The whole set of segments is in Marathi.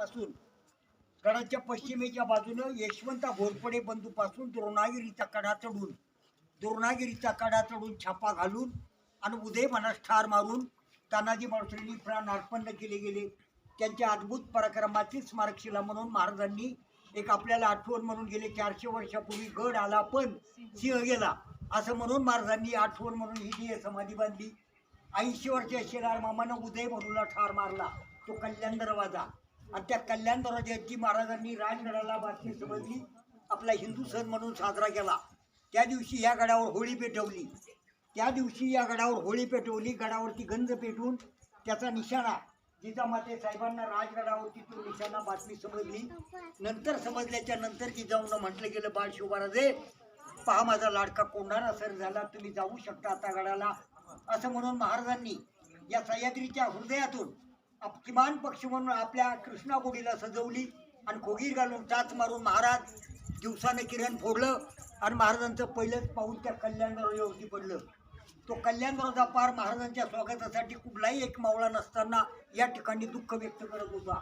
पासून गडाच्या पश्चिमेच्या बाजूनं यशवंता घोरपडे बंधूपासून द्रोणागिरीचा कडा चढून द्रोणागिरीचा कडा चढून छापा घालून आणि उदय मनास ठार मारून तानाजी माळुसरेंनी प्राण अर्पण केले गेले. त्यांच्या अद्भुत पराक्रमाची स्मारकशिला म्हणून महाराजांनी एक आपल्याला आठवण म्हणून गेले. चारशे वर्षापूर्वी गड आला पण सिंह गेला असं म्हणून महाराजांनी आठवण म्हणून ही समाधी बांधली. ऐंशी वर्ष मामानं उदय म्हणूला ठार मारला. तो कल्याण दरवाजा. आणि त्या कल्याण जयंती महाराजांनी राजगडाला बातमी समजली आपला हिंदू सण म्हणून साजरा केला. त्या दिवशी या गडावर होळी पेटवली. त्या दिवशी या गडावर होळी पेटवली गडावरती गंज पेटवून त्याचा निशाणा जिजामाते साहेबांना राजगडावरती तो निशाणा बातमी समजली. नंतर समजल्याच्या नंतर जिजाऊनं म्हटलं गेलं बाळ शिवराजे पहा माझा लाडका कोंढारा सर झाला तुम्ही जाऊ शकता आता गडाला. असं म्हणून महाराजांनी या सह्याद्रीच्या हृदयातून किमान पक्ष म्हणून आपल्या कृष्णा कृष्णागोडीला सजवली आणि खोगीर घालून टाच मारून महाराज दिवसानं किरण फोडलं आणि महाराजांचं पहिलंच पाऊल त्या कल्याण पडलं. तो कल्याण पार महाराजांच्या स्वागतासाठी कुठलाही एक मावळा नसताना या ठिकाणी दुःख व्यक्त करत होता.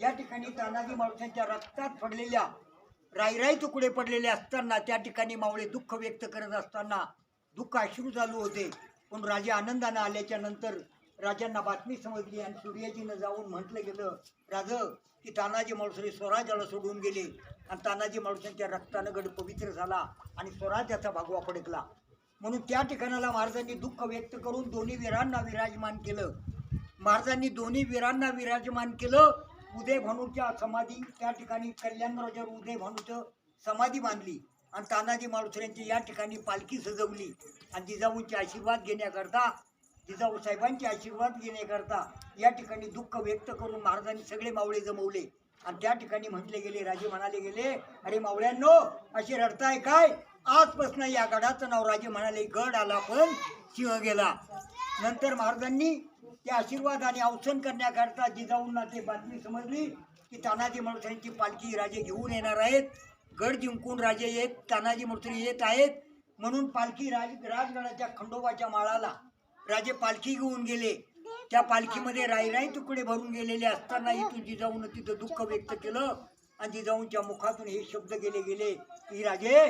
या ठिकाणी तानाजी माणसांच्या रक्तात पडलेल्या राईराई तुकडे पडलेले असताना त्या ठिकाणी मावळे दुःख व्यक्त करत असताना दुःख अश्रू चालू होते. पण राजे आनंदानं आल्याच्यानंतर राजांना बातमी समजली आणि सूर्याजीनं जाऊन म्हटलं गेलं राज की तानाजी माळसरे स्वराज्याला सोडून गेले. आणि तानाजी माळसांच्या रक्तानं गड पवित्र झाला आणि स्वराज्याचा भागवा फडकला. म्हणून त्या ठिकाणाला महाराजांनी दुःख व्यक्त करून दोन्ही वीरांना विराजमान केलं. महाराजांनी दोन्ही वीरांना विराजमान केलं. उदय भानूच्या समाधी त्या ठिकाणी कल्याणराजावर उदय भानूचं समाधी बांधली आणि तानाजी माळुसऱ्यांची या ठिकाणी पालखी सजवली आणि जिजाऊंचे आशीर्वाद घेण्याकरता जिजाऊ साहेबांचे आशीर्वाद घेण्याकरता या ठिकाणी दुःख व्यक्त करून महाराजांनी सगळे मावळे जमवले. आणि त्या ठिकाणी म्हटले गेले राजे म्हणाले गेले अरे मावळ्यांनो असे रडताय काय? आजपासून या गडाचं नाव राजे म्हणाले गड आला पण सिंह गेला. नंतर महाराजांनी ते आशीर्वाद आणि अवसन करण्याकरता जिजाऊंना ते बातमी समजली की तानाजी माळुसऱ्यांची पालखी राजे घेऊन येणार आहेत. गड जिंकून राजे येत तानाजी माळुसरे येत आहेत. म्हणून पालखी राज राजगडाच्या खंडोबाच्या माळाला राजे पालखी घेऊन गेले. त्या पालखीमध्ये राईराई तुकडे भरून गेलेले असताना इथून जिजाऊन तिथं दुःख व्यक्त केलं. आणि जिजाऊंच्या मुखातून हे शब्द गेले गेले की राजे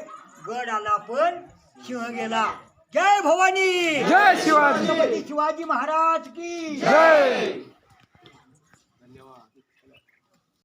गड आला पण सिंह गेला. जय भवानी! जय शिवाजी! शिवाजी महाराज की जय!